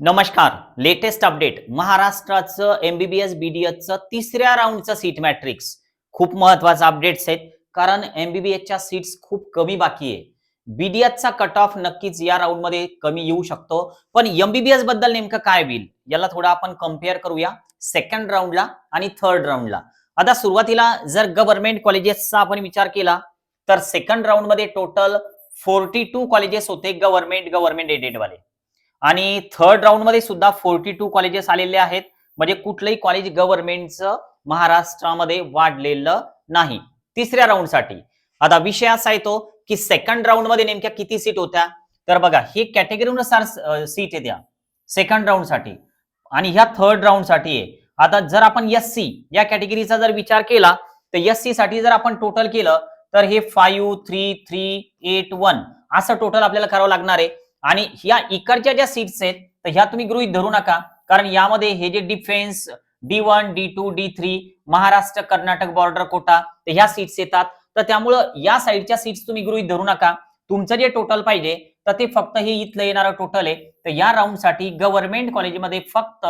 नमस्कार. Latest update महाराष्ट्राचं MBBS बीडीएसचं तिसऱ्या राऊंडचं सीट मॅट्रिक्स खूप महत्त्वाचा अपडेट्स आहेत कारण एमबीबीएसच्या सीट्स खूप कमी बाकी आहे. बीडीएसचा कट ऑफ नक्कीच या राऊंडमध्ये कमी येऊ शकतो. पण एमबीबीएसबद्दल नेमकं काय होईल? याला थोडं आपण कंपेअर करूया सेकंड राऊंडला आणि थर्ड राऊंडला आता सुरुवातीला जर गव्हर्नमेंट कॉलेजेसचा आपण विचार केला तर सेकंड राऊंडमध्ये टोटल फोर्टी टू कॉलेजेस होते गव्हर्नमेंट गव्हर्नमेंट एडेडवाले वाले. आणि थर्ड राऊंडमध्ये सुद्धा फोर्टी टू कॉलेजेस आलेले आहेत. म्हणजे कुठलंही कॉलेज गव्हर्नमेंटचं महाराष्ट्रामध्ये वाढलेलं नाही. तिसऱ्या राऊंडसाठी आता विषय असा येतो की सेकंड राऊंडमध्ये नेमक्या किती सीट होत्या? तर बघा हे कॅटेगरीनुसार सीट येत्या. सेकंड राऊंडसाठी. आणि ह्या थर्ड राऊंडसाठी आहे. आता जर आपण एस सी या कॅटेगरीचा जर विचार केला तर एस सी साठी जर आपण टोटल केलं तर हे five three three eight one असं टोटल आपल्याला करावं लागणार आहे. आणि ह्या इकडच्या ज्या सीट्स आहेत तर ह्या तुम्ही गृहित धरू नका. कारण यामध्ये हे जे defence D one D two D three Maharashtra Karnataka border quota तर ह्या सीट्स येतात. तर त्यामुळं या साईडच्या सीट्स तुम्ही गृहित धरू नका. तुमचं जे टोटल पाहिजे तर ते फक्त हे इथलं येणारं टोटल आहे. तर या राऊंडसाठी गव्हर्नमेंट कॉलेजमध्ये फक्त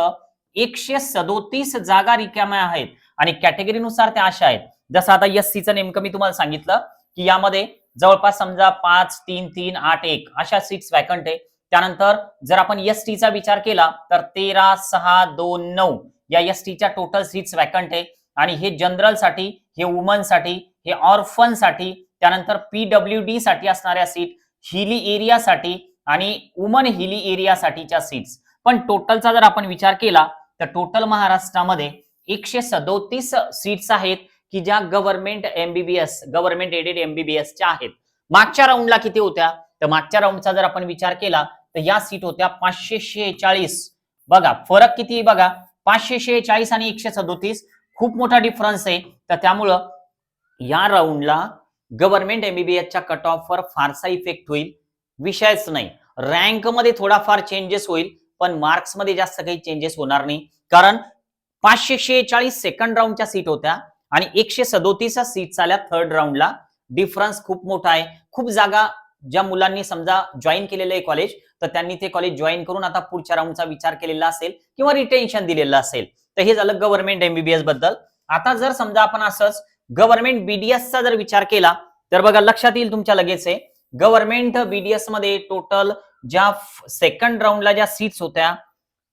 एकशे सदोतीस जागा रिकाम्या आहेत. आणि कॅटेगरीनुसार त्या अशा आहेत. जसं आता एस सीचं नेमकं मी तुम्हाला सांगितलं की यामध्ये जवळपास समजा पाच तीन तीन आठ एक अशा सीट्स वॅकंट आहे. त्यानंतर जर आपण एस टीचा विचार केला तर तेरा सहा दोन नऊ या एस टीच्या टोटल सीट्स वॅकंट आहे. आणि हे जनरलसाठी हे वुमनसाठी हे ऑर्फनसाठी त्यानंतर पीडब्ल्यू डी साठी असणाऱ्या सीट हिली एरियासाठी आणि वुमन हिली एरियासाठीच्या सीट्स पण टोटलचा जर आपण विचार केला तर टोटल महाराष्ट्रामध्ये एकशे सदोतीस सीट्स आहेत. की ज्या गव्हर्नमेंट एमबीबीएस गव्हर्नमेंट एडेड एमबीबीएसच्या आहेत. मागच्या राऊंडला किती होत्या? तर मागच्या राऊंडचा जर आपण विचार केला तर या सीट होत्या पाचशे शेहेचाळीस. बघा फरक किती आहे बघा? पाचशे शेहेचाळीस आणि एकशे सदोतीस खूप मोठा डिफरन्स आहे. तर त्यामुळं या राऊंडला गव्हर्नमेंट एमबीबीएसच्या कट ऑफवर फारसा इफेक्ट होईल. विषयच नाही. रँकमध्ये थोडाफार चेंजेस होईल पण मार्क्समध्ये जास्त काही चेंजेस होणार नाही. कारण पाचशे शेहेचाळीस सेकंड राऊंडच्या सीट होत्या. आणि एकशे सदोतीस सीट्स आल्या थर्ड राऊंडला डिफरन्स खूप मोठा आहे. खूप जागा ज्या मुलांनी समजा जॉईन केलेलं आहे कॉलेज तर त्यांनी ते कॉलेज जॉईन करून आता पुढच्या राऊंडचा विचार केलेला असेल किंवा रिटेन्शन दिलेलं असेल. तर हे झालं गव्हर्नमेंट एमबीबीएसबद्दल. आता जर समजा आपण असंच गव्हर्नमेंट बीडीएसचा जर विचार केला तर बघा लक्षात येईल तुमच्या लगेच आहे गव्हर्नमेंट बीडीएसमध्ये टोटल ज्या सेकंड राऊंडला ज्या सीट्स होत्या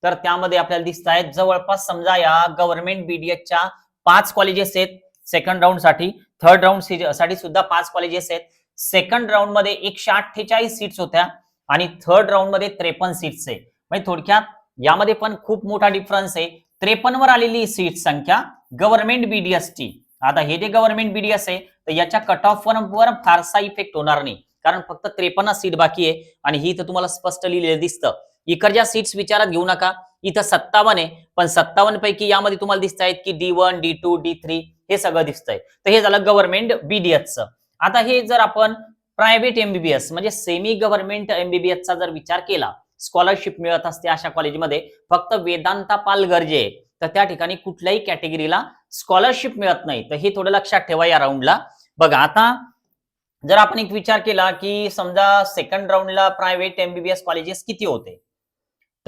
तर त्यामध्ये आपल्याला दिसत आहेत जवळपास समजा या गव्हर्नमेंट बीडीएसच्या पाच कॉलेजेस आहेत सेकंड राऊंडसाठी. थर्ड राऊंडसाठी सुद्धा पाच कॉलेजेस आहेत. सेकंड राऊंडमध्ये एकशे अठ्ठेचाळीस सीट्स होत्या आणि थर्ड राऊंडमध्ये त्रेपन्न सीट्स आहे. म्हणजे थोडक्यात यामध्ये पण खूप मोठा डिफरन्स आहे. त्रेपन्न वर आलेली सीट संख्या गव्हर्नमेंट बीडीएस ची. आता हे जे गव्हर्नमेंट बीडीएस आहे तर याच्या कट ऑफ वर फारसा इफेक्ट होणार नाही. कारण फक्त त्रेपन्न सीट बाकी आहे. आणि ही तर तुम्हाला स्पष्ट लिहिलेलं दिसतं. इकडच्या सीट्स विचारात घेऊ नका. इथं सत्तावन्न आहे. पण सत्तावन्न पैकी यामध्ये तुम्हाला दिसत आहेत की D one D two D three हे सगळं दिसतंय. तर हे झालं गव्हर्नमेंट बीडीएसचं आता हे जर आपण प्रायव्हेट एमबीबीएस म्हणजे सेमी गव्हर्नमेंट एमबीबीएसचा जर विचार केला स्कॉलरशिप मिळत असते अशा कॉलेजमध्ये फक्त वेदांता पाल गरजे तर त्या ठिकाणी कुठल्याही कॅटेगरीला स्कॉलरशिप मिळत नाही. तर हे थोडं लक्षात ठेवा या राऊंडला बघा आता जर आपण एक विचार केला की समजा सेकंड राऊंडला प्रायव्हेट एमबीबीएस कॉलेजेस किती होते?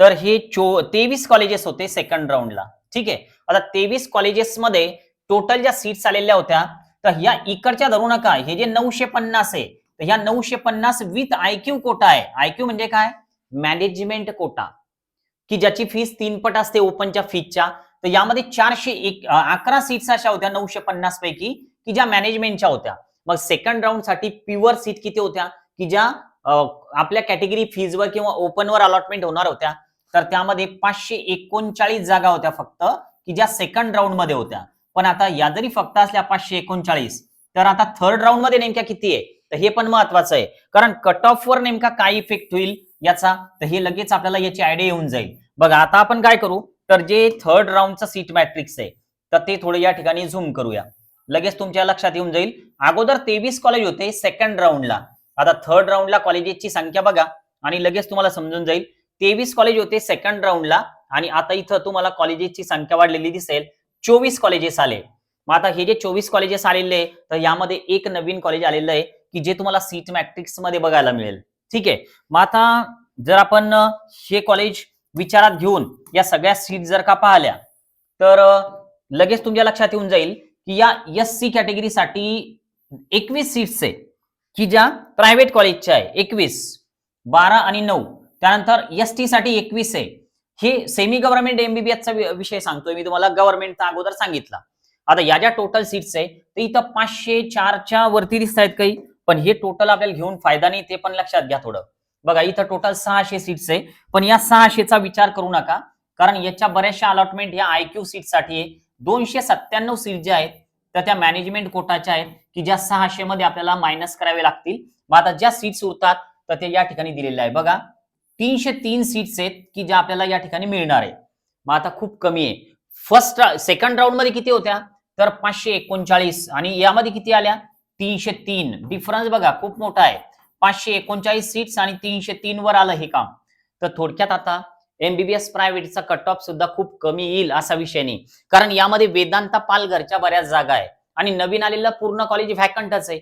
तर हे चो तेवीस कॉलेजेस होते सेकंड राऊंडला ठीक आहे? आता तेवीस कॉलेजेसमध्ये टोटल ज्या सीट्स आलेल्या होत्या तर ह्या इकडच्या धरू नका. हे जे नऊशे पन्नास आहे तर ह्या नऊशे पन्नास विथ आयक्यू कोटा आहे. आयक्यू म्हणजे काय? Management quota. की ज्याची फीस तीन पट असते ओपनच्या फीजच्या तर यामध्ये चारशे एक अकरा सीट्स अशा होत्या नऊशे पन्नास पैकी की ज्या मॅनेजमेंटच्या होत्या. मग सेकंड राऊंडसाठी प्युअर सीट किती होत्या? की ज्या आपल्या कॅटेगरी फीजवर किंवा ओपनवर अलॉटमेंट होणार होत्या. तर त्यामध्ये पाचशे एकोणचाळीस जागा होत्या फक्त की ज्या सेकंड राऊंडमध्ये होत्या. पण आता या जरी फक्त असल्या पाचशे एकोणचाळीस तर आता थर्ड राऊंडमध्ये नेमक्या किती आहे? तर हे पण महत्वाचं आहे. कारण कट ऑफ वर नेमका काय इफेक्ट होईल याचा? तर हे लगेच आपल्याला याची आयडिया येऊन जाईल. बघा आता आपण काय करू? तर जे थर्ड राऊंडचं सीट मॅट्रिक्स आहे तर ते थोडं या ठिकाणी झूम करूया. लगेच तुमच्या लक्षात येऊन जाईल. अगोदर तेवीस कॉलेज होते सेकंड राऊंडला आता थर्ड राऊंडला कॉलेजेसची संख्या बघा आणि लगेच तुम्हाला समजून जाईल. तेवीस कॉलेज होते सेकंड राऊंडला आणि आता इथं तुम्हाला कॉलेजेसची संख्या वाढलेली दिसेल. चोवीस कॉलेजेस आले. मग आता हे जे चोवीस कॉलेजेस आलेले तर यामध्ये एक नवीन कॉलेज आलेलं आहे की जे तुम्हाला सीट मॅट्रिक्समध्ये बघायला मिळेल. ठीक आहे? मग आता जर आपण हे कॉलेज विचारात घेऊन या सगळ्या सीट जर का पाहिल्या तर लगेच तुमच्या लक्षात येऊन जाईल की या एस सी कॅटेगरीसाठी एकवीस सीट्स आहे की ज्या प्रायव्हेट कॉलेजच्या आहे एकवीस बारा आणि नऊ. त्यानंतर एस टी साठी एकवीस आहे. हे सेमी गव्हर्नमेंट एमबीबीएसचा विषय सांगतोय. मी तुम्हाला गव्हर्नमेंटचा अगोदर सांगितला. आता या ज्या टोटल सीट्स आहे ते इथं पाचशे चारच्या वरती दिसत आहेत काही. पण हे टोटल आपल्याला घेऊन फायदा नाही ते पण लक्षात घ्या थोडं. बघा इथं टोटल सहाशे सीट्स आहे. पण या सहाशेचा विचार करू नका. कारण याच्या बऱ्याचशा अलॉटमेंट या आयक्यू सीटसाठी आहे. दोनशे सत्त्याण्णव सीट ज्या आहेत त्या त्या मॅनेजमेंट कोटाच्या आहेत की ज्या सहाशे मध्ये आपल्याला मायनस करावे लागतील. मग आता ज्या सीट्स उरतात तर ते या ठिकाणी दिलेल्या आहे. बघा तीनशे तीन सीट्स आहेत की ज्या आपल्याला या ठिकाणी मिळणार आहे. मग आता खूप कमी आहे. फर्स्ट सेकंड राऊंडमध्ये किती होत्या? तर पाचशे एकोणचाळीस. आणि यामध्ये किती आल्या? तीनशे तीन. डिफरन्स बघा खूप मोठा आहे. पाचशे एकोणचाळीस सीट्स आणि तीनशे तीन वर आलं हे काम. तर थोडक्यात आता एमबीबीएस प्रायव्हेटचा कट ऑफ सुद्धा खूप कमी येईल असा विषय नाही. कारण यामध्ये वेदांता पालघरच्या बऱ्याच जागा आहे आणि नवीन आलेलं पूर्ण कॉलेज व्हॅकंटच आहे.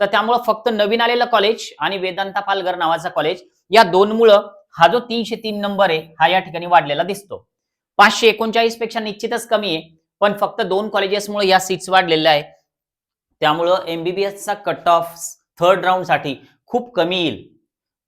तर त्यामुळं फक्त नवीन आलेलं कॉलेज आणि वेदांता पालघर नावाचा कॉलेज या दोन मुळे हा जो तीनशे तीन नंबर आहे हा या ठिकाणी वाढलेला दिसतो. पाचशे एकोणचाळीसपेक्षा निश्चितच कमी आहे पण फक्त दोन कॉलेजेसमुळे या सीट्स वाढलेल्या आहे त्यामुळं एमबीबीएसचा कट ऑफ थर्ड राऊंडसाठी खूप कमी येईल.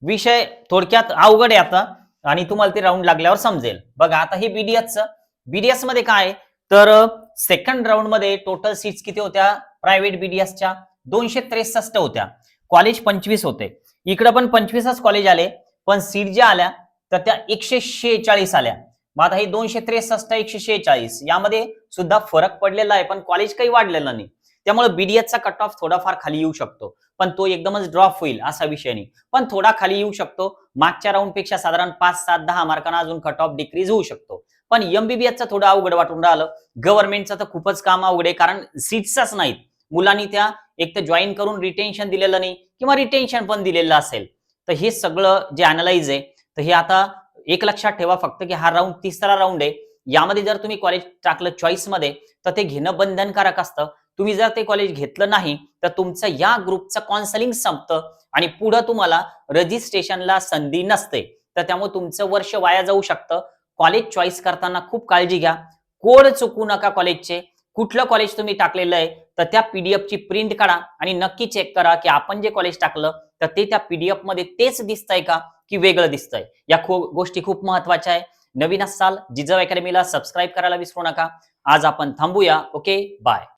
विषय थोडक्यात अवघड आहे आता आणि तुम्हाला ते राऊंड लागल्यावर समजेल. बघा आता हे बीडीएसचं बीडीएसमध्ये काय तर सेकंड राऊंडमध्ये टोटल सीट्स किती होत्या? प्रायव्हेट बीडीएसच्या दोनशे त्रेसष्ट होत्या. कॉलेज पंचवीस होते. इकडं पण पंचवीसच कॉलेज आले. पण सीट ज्या आल्या तर त्या एकशे शेहेचाळीस आल्या. मग आता हे दोनशे त्रेसष्ट एकशे शेहेचाळीस यामध्ये सुद्धा फरक पडलेला आहे पण कॉलेज काही वाढलेला नाही. त्यामुळे बीडीएसचा कट ऑफ थोडाफार खाली येऊ शकतो. पण तो एकदमच ड्रॉप होईल असा विषय नाही. पण थोडा खाली येऊ शकतो. मागच्या राऊंडपेक्षा साधारण पाच सात दहा मार्कांना अजून कट ऑफ डिक्रीज होऊ शकतो. पण एमबीबीएसचं थोडं अवघड वाटून राहिलं. गव्हर्नमेंटचं तर खूपच काम अवघड आहे कारण सीट्सच नाहीत. मुलांनी त्या एक तर जॉईन करून रिटेन्शन दिलेलं नाही किंवा रिटेन्शन पण दिलेलं असेल. तर हे सगळं जे अनालाइज आहे तर हे आता एक लक्षात ठेवा फक्त की हा राऊंड तिसरा राऊंड आहे. यामध्ये जर तुम्ही कॉलेज टाकलं चॉईसमध्ये तर ते घेणं बंधनकारक असतं. तुम्ही जर ते कॉलेज घेतलं नाही तर तुमचं या ग्रुपचं काउन्सिलिंग संपतं आणि पुढं तुम्हाला रजिस्ट्रेशनला संधी नसते. तर त्यामुळे तुमचं वर्ष वाया जाऊ शकतं. कॉलेज चॉईस करताना खूप काळजी घ्या. कोड चुकू नका कॉलेजचे कुठलं कॉलेज तुम्ही टाकलेलं आहे तर त्या पीडीएफ ची प्रिंट काढा आणि नक्की चेक करा की आपण जे कॉलेज टाकलं तर ते त्या पीडीएफमध्ये तेच दिसतंय का की वेगळं दिसतंय? या खू गोष्टी खूप महत्त्वाच्या आहे. नवीन असाल जिजाऊ अकॅडमीला सबस्क्राईब करायला विसरू नका. आज आपण थांबूया. Okay bye